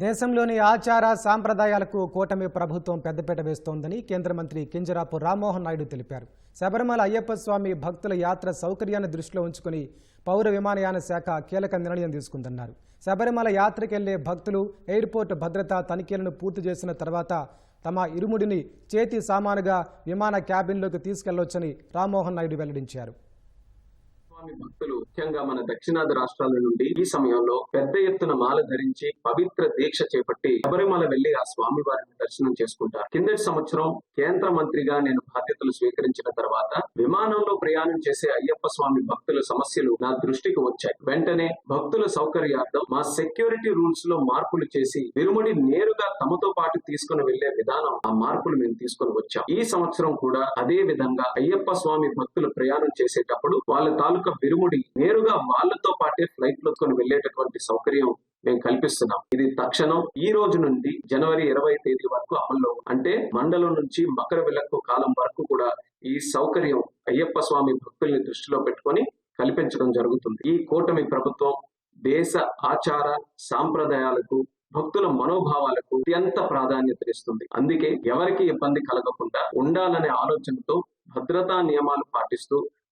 దేశంలోని ఆచార సాంప్రదాయాలకు కూటమి ప్రభుత్వం పెద్దపీట వేస్తోందని కేంద్ర మంత్రి కింజరాపు రామ్మోహన్ నాయుడు తెలిపారు. శబరిమల అయ్యప్ప స్వామి భక్తుల యాత్ర సౌకర్యాన్ని దృష్టిలో ఉంచుకుని పౌర విమానయాన శాఖ కీలక నిర్ణయం తీసుకుందన్నారు. శబరిమల యాత్రకెళ్ళే భక్తులు ఎయిర్పోర్ట్ భద్రతా తనిఖీలను పూర్తి చేసిన తర్వాత తమ ఇరుముడిని చేతి సామానుగా విమాన క్యాబిన్లోకి తీసుకెళ్ళొచ్చని రామ్మోహన్ నాయుడు వెల్లడించారు. స్వామి భక్తులు ముఖ్యంగా మన దక్షిణాది రాష్ట్రాల నుండి ఈ సమయంలో పెద్ద ఎత్తున మాల ధరించి పవిత్ర దీక్ష చేపట్టి శబరిమల వెళ్ళి ఆ స్వామి వారిని దర్శనం చేసుకుంటారు. కిందటి సంవత్సరం కేంద్ర మంత్రిగా నేను బాధ్యతలు స్వీకరించిన తర్వాత విమానంలో ప్రయాణం చేసే అయ్యప్ప స్వామి భక్తుల సమస్యలు నా దృష్టికి వచ్చాయి. వెంటనే భక్తుల సౌకర్యార్థం మా సెక్యూరిటీ రూల్స్లో మార్పులు చేసి విరుముడి నేరుగా తమతో పాటు తీసుకుని వెళ్ళే విధానం ఆ మార్పులు మేము తీసుకొని వచ్చాం. ఈ సంవత్సరం కూడా అదే విధంగా అయ్యప్ప స్వామి భక్తులు ప్రయాణం చేసేటప్పుడు వాళ్ళ తాలూకా విరుముడి నేరుగా వాళ్ళతో పాటే ఫ్లైట్లో వెళ్ళేటటువంటి సౌకర్యం మేము కల్పిస్తున్నాం. ఇది తక్షణం ఈ రోజు నుండి జనవరి ఇరవై తేదీ వరకు అమల్లో అంటే మండలం నుంచి మకర విలక్కు కాలం వరకు కూడా ఈ సౌకర్యం అయ్యప్ప స్వామి భక్తుల్ని దృష్టిలో పెట్టుకొని కల్పించడం జరుగుతుంది. ఈ కూటమి ప్రభుత్వం దేశ ఆచార సాంప్రదాయాలకు భక్తుల మనోభావాలకు అత్యంత ప్రాధాన్యతనిస్తుంది అందుకే ఎవరికి ఇబ్బంది కలగకుండా ఉండాలనే ఆలోచనతో భద్రతా నియమాలు పాటిస్తూ